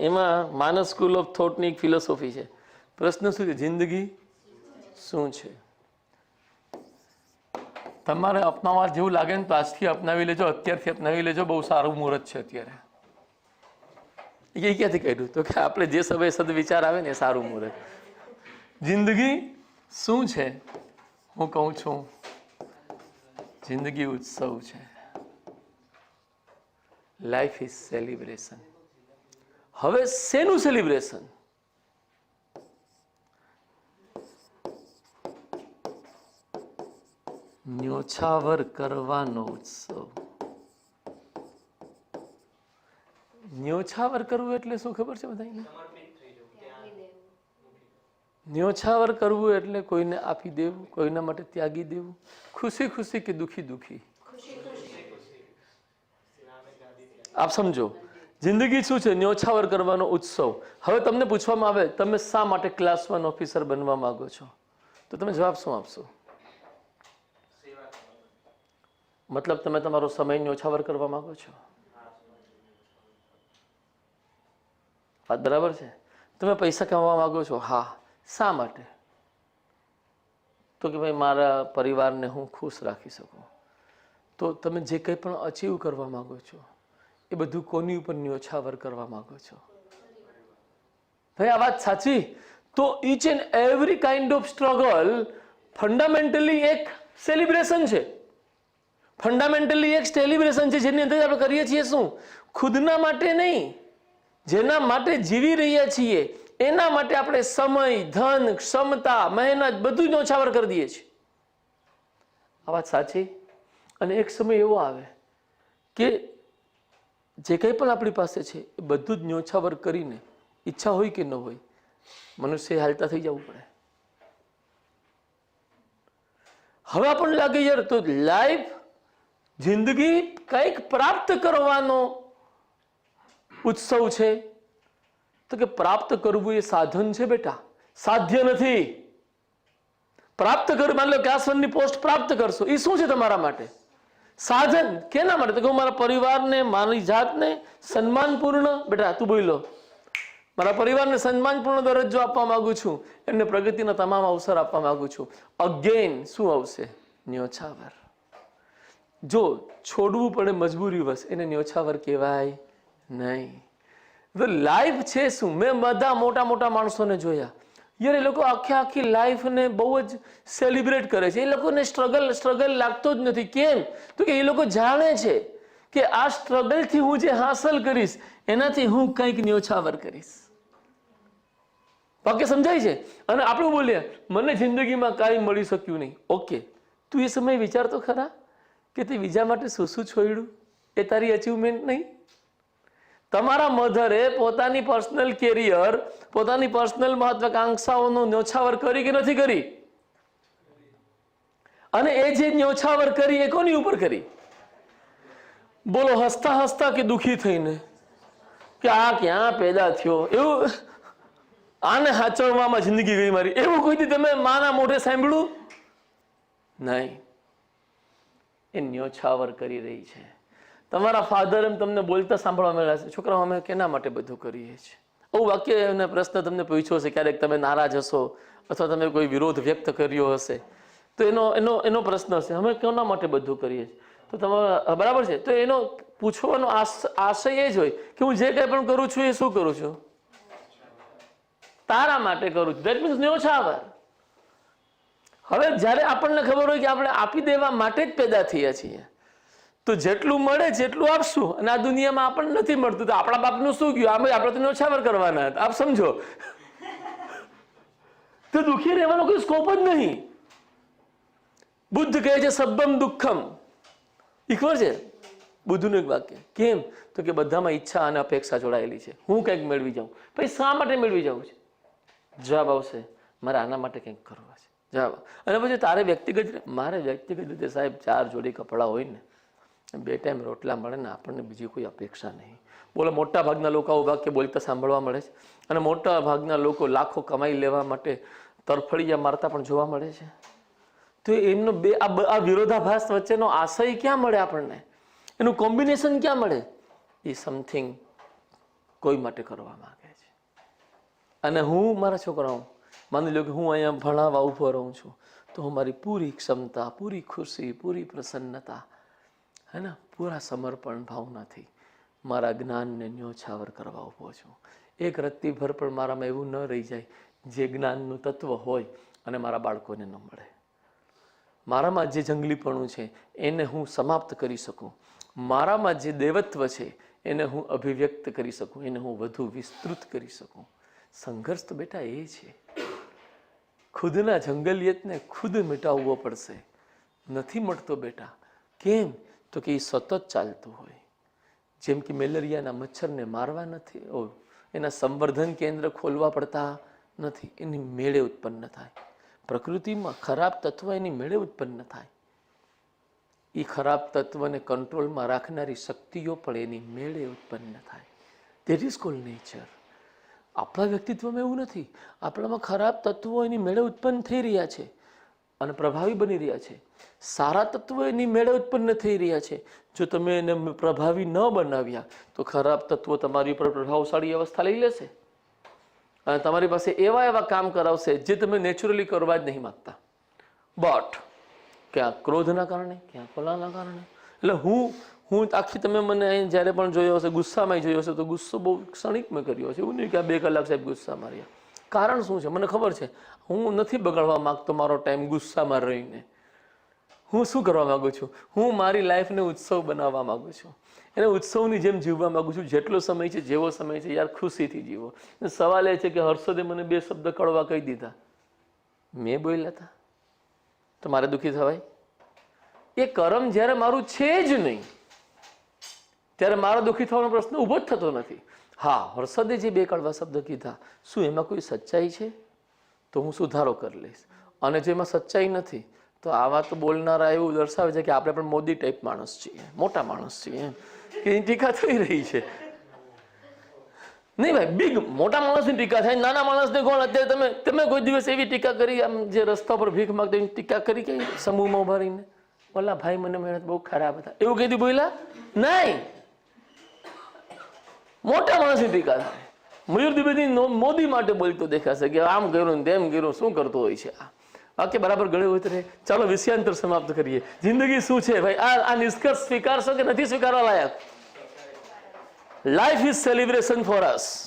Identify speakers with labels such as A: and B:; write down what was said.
A: એમાં માનસ school of થોટની એક ફિલોસોફી છે. પ્રશ્ન શું છે? જિંદગી શું છે? તમારે અપનાવવા જેવું લાગે ને તો આજથી અપનાવી લેજો, અત્યારથી અપનાવી લેજો. બહુ સારું મુહૂર્ત છે અત્યારે. એ ક્યાંથી કહ્યું તો કે આપણે જે સમયે સદવિચાર આવે ને એ સારું મુહૂર્ત. જિંદગી શું છે? હું કહું છું, જિંદગી ઉત્સવ છે. લાઈફ ઇઝ સેલિબ્રેશન હવે શેનું સેલિબ્રેશન ન્યોછાવર કરવાનો ઉત્સવ. ન્યોછાવર કરવું એટલે શું ખબર છે બધાને? ન્યોછાવર કરવું એટલે કોઈને આપી દેવું કોઈના માટે ત્યાગી દેવું. ખુશી ખુશી કે દુખી દુખી? આપ સમજો. જિંદગી શું છે? ન્યોછાવર કરવાનો ઉત્સવ. હવે તમને પૂછવામાં આવે, તમે શા માટે ક્લાસ વન ઓફિસર બનવા માગો છો? તો તમે જવાબ શું આપશો? મતલબ તમે તમારો સમય ન્યોછાવર કરવા માગો છો? વાત બરાબર છે? તમે પૈસા કમાવા માંગો છો? હા. શા માટે? તો કે ભાઈ, મારા પરિવારને હું ખુશ રાખી શકું. તો તમે જે કંઈ પણ અચીવ કરવા માગો છો એ બધું કોની ઉપર ન્યોછાવર કરવા માંગો છો? ભાઈ, આ વાત સાચી? તો each and every kind of struggle fundamentally એક સેલિબ્રેશન છે. ફંડામેન્ટલી એક સેલિબ્રેશન છે, જેની અંદર આપણે કરીએ છીએ શું? ખુદના માટે નહીં, જેના માટે જીવી રહ્યા છીએ, એના માટે આપણે સમય, ધન, ક્ષમતા, મહેનત બધું જ ઓછાવર કરી દઈએ છીએ. આ વાત સાચી? અને એક સમય એવો આવે કે જે કંઈ પણ આપણી પાસે છે, એ બધું જ ન્યોછાવર કરીને, ઈચ્છા હોય કે ન હોય, મનુષ્ય હાલતા થઈ જવું પડે. હવે આપણને લાગે યાર, તો લાઈફ જિંદગી કંઈક પ્રાપ્ત કરવાનો ઉત્સવ છે. તો કે પ્રાપ્ત કરવું એ સાધન છે બેટા. સાધ્ય નથી. પ્રાપ્ત કર, માની લો કે વનની પોસ્ટ પ્રાપ્ત કરશો. એ શું છે તમારા માટે? સાધન કેના માટે? તો કે મારા પરિવારને, મારી જાતને સન્માનપૂર્ણ, બેટા, તું બોલો મારા પરિવારને સન્માનપૂર્ણ દરજ્જો આપવા માંગુ છું. એમને પ્રગતિના તમામ અવસર આપવા માંગુ છું. અગેન શું આવશે? ન્યોછાવર. જો છોડવું પડે, મજબૂરી વસ, એને ન્યોછાવર કહેવાય નહીં. તો લાઈફ છે શું? મેં બધા મોટા મોટા માણસોને જોયા. યાર, એ લોકો આખી આખી લાઈફને બહુ જ સેલિબ્રેટ કરે છે. એ લોકોને સ્ટ્રગલ સ્ટ્રગલ લાગતો જ નથી. કેમ? તો કે એ લોકો જાણે છે કે આ સ્ટ્રગલથી હું જે હાંસલ કરીશ, એનાથી હું કંઈક ન્યોછાવર કરીશ. વાક્ય સમજાય છે? અને આપણે બોલીએ, મને જિંદગીમાં કાંઈ મળી શક્યું નહીં. ઓકે. તું એ સમયે વિચારતો ખરા કે તે બીજા માટે શું શું છોડ્યું? એ તારી અચીવમેન્ટ નહીં? તમારા મધરે પોતાની પર્સનલ કેરિયર, પોતાની પર્સનલ મહત્વાકાંક્ષાઓનો ન્યોછાવર કરી કે નથી કરી? અને એ જે ન્યોછાવર કરી એ કોની ઉપર કરી? બોલો હસતા હસતા કે દુખી થઈને? કે આ ક્યાં પેદા થયો? એવું આને હાચવવામાં જિંદગી ગઈ મારી. એવું કોઈથી તમે માના મોઢે સાંભળ્યું? નહીં. એ ન્યોછાવર કરી રહી છે. તમારા ફાધર એમ તમને બોલતા સાંભળવા મળ્યા છે. છોકરાઓ, અમે કેના માટે બધું કરીએ છીએ? આવું વાક્ય એના પ્રશ્ન તમને પૂછ્યો હશે, ક્યારેક તમે નારાજ હશો અથવા તમે કોઈ વિરોધ વ્યક્ત કર્યો હશે. તો એનો એનો એનો પ્રશ્ન હશે, અમે કોના માટે બધું કરીએ છીએ? તો તમારા બરાબર છે. તો એનો પૂછવાનો આશ- આશય એ જ હોય કે હું જે કંઈ પણ કરું છું એ શું કરું છું? તારા માટે કરું છું. દેટ મીન્સ ન્યોછાવર હવે જ્યારે આપણને ખબર હોય કે આપણે આપી દેવા માટે જ પેદા થયા છીએ તો જેટલું મળે જેટલું આપશું. અને આ દુનિયામાં આપણને નથી મળતું. તો આપણા બાપનું શું ગયું? આપણે આપણે તો ન્યોછાવર કરવાના આપ સમજો. તો દુઃખી રહેવાનો કોઈ સ્કોપ જ નહીં. બુદ્ધ કહે છે, સબ્બમ દુઃખમ. ખબર છે? બુદ્ધનું એક વાક્ય. કેમ? તો કે બધામાં ઈચ્છા અને અપેક્ષા જોડાયેલી છે. હું કંઈક મેળવી જાઉં. પછી શા માટે મેળવી જાઉં છે? જવાબ આવશે, મારે આના માટે કંઈક કરવા છે. જવાબ. અને પછી તારે વ્યક્તિગત મારે વ્યક્તિગત રીતે સાહેબ, ચાર જોડી કપડાં હોય ને બે ટાઈમ રોટલા મળે ને આપણને બીજી કોઈ અપેક્ષા નહીં. બોલો, મોટા ભાગના લોકો આવું વાક્ય બોલતા સાંભળવા મળે છે. અને મોટા ભાગના લોકો લાખો કમાઈ લેવા માટે તરફડિયા મારતા પણ જોવા મળે છે. તો એમનો બ- આ વિરોધાભાસ વચ્ચેનો આશય ક્યાં મળે આપણને? એનું કોમ્બિનેશન ક્યાં મળે? એ સમથિંગ કોઈ માટે કરવા માગે છે. અને હું મારા છોકરાઓ, માની લો કે હું અહીંયા ભણાવવા ઊભો રહું છું, તો હું મારી પૂરી ક્ષમતા, પૂરી ખુશી, પૂરી પ્રસન્નતા હે ને? પૂરા સમર્પણ ભાવનાથી મારા જ્ઞાનને ન્યોછાવર કરવા ઊભો છું. એક રત્તીભર પણ મારામાં એવું ન રહી જાય જે જ્ઞાનનું તત્વ હોય અને મારા બાળકોને ન મળે. મારામાં જે જંગલીપણું છે, એને હું સમાપ્ત કરી શકું. મારામાં જે દેવત્વ છે, એને હું અભિવ્યક્ત કરી શકું. એને હું વધુ વિસ્તૃત કરી શકું. સંઘર્ષ તો બેટા એ છે. ખુદના જંગલિયતને ખુદ મિટાવવો પડશે. નથી મળતો બેટા. કેમ? તો કે એ સતત ચાલતું હોય. જેમ કે મેલેરિયાના મચ્છરને મારવા નથી એના સંવર્ધન કેન્દ્ર ખોલવા પડતા નથી, એની મેળે ઉત્પન્ન થાય. પ્રકૃતિમાં ખરાબ તત્વ એની મેળે ઉત્પન્ન થાય. એ ખરાબ તત્વને કંટ્રોલમાં રાખનારી શક્તિઓ પણ એની મેળે ઉત્પન્ન થાય. દેટ ઇઝ કોલ નેચર આપણા વ્યક્તિત્વમાં એવું નથી. આપણામાં ખરાબ તત્વો એની મેળે ઉત્પન્ન થઈ રહ્યા છે. અને પ્રભાવી બની રહ્યા છે. સારા તત્વો એની મેળે ઉત્પન્ન થઈ રહ્યા છે. જો તમે એને પ્રભાવી ન બનાવ્યા, તો ખરાબ તત્વો તમારી ઉપર પ્રભાવશાળી અવસ્થા લઈ લેશે. અને તમારી પાસે એવા એવા કામ કરાવશે, જે તમે નેચરલી કરવા જ નહીં માગતા. બટ ક્યાંક ક્રોધના કારણે, ક્યાંક કોલાના કારણે. એટલે હું હું આખી તમે મને અહીં જ્યારે પણ જોયો હશે, ગુસ્સામાં જોયો હશે, તો ગુસ્સો બહુ ક્ષણિક મેં કર્યો છે એવું નહીં કે બે કલાક સાહેબ ગુસ્સા માર્યા કારણ શું છે? મને ખબર છે. હું નથી બગાડવા માંગતો મારો ટાઈમ ગુસ્સામાં રહીને. હું શું કરવા માગું છું? હું મારી લાઈફને ઉત્સવ બનાવવા માગું છું. એને ઉત્સવની જેમ જીવવા માગું છું. જેટલો સમય છે, જેવો સમય છે, યાર ખુશીથી જીવો. સવાલ એ છે કે હર્ષદે મને બે શબ્દ કડવા કહી દીધા. મેં બોલ્યા હતા. તો મારે દુઃખી થવાય? એ કરમ જ્યારે મારું છે જ નહીં, ત્યારે મારો દુઃખી થવાનો પ્રશ્ન ઊભો જ થતો નથી. હા હર્ષદે જે બે કડવા શબ્દ કીધા. શું એમાં કોઈ સચ્ચાઈ છે? તો હું સુધારો કરી લઈશ. અને જો એમાં સચ્ચાઈ નથી, તો આ વાત બોલનારા એવું દર્શાવે છે કે આપણે પણ મોદી ટાઈપ માણસ છીએ, મોટા માણસ છીએ કે એની ટીકા થઈ રહી છે. નહીં ભાઈ બિગ મોટા માણસની ટીકા થાય, નાના માણસને કોણ? અત્યારે તમે તમે કોઈ દિવસ એવી ટીકા કરી, આમ જે રસ્તા પર ભીખ માગતા એની ટીકા કરી કે સમૂહમાં ઊભા રહીને બોલા ભાઈ મને મહેનત બહુ ખરાબ હતા. એવું કીધું બોલ્યા? નહીં! મોટા માણસની ટીકા થાય. મયુર દ્વિવેદી મોદી માટે બોલતો દેખાશે કે આમ કર્યું તેમ કર્યું, શું કરતો હોય છે આ? વાક્ય બરાબર ગળે ઉતરે ચાલો વિષયાંતર સમાપ્ત કરીએ. જિંદગી શું છે? ભાઈ, આ આ નિષ્કર્ષ સ્વીકારશો કે નથી સ્વીકારવા લાયક? Life is celebration for us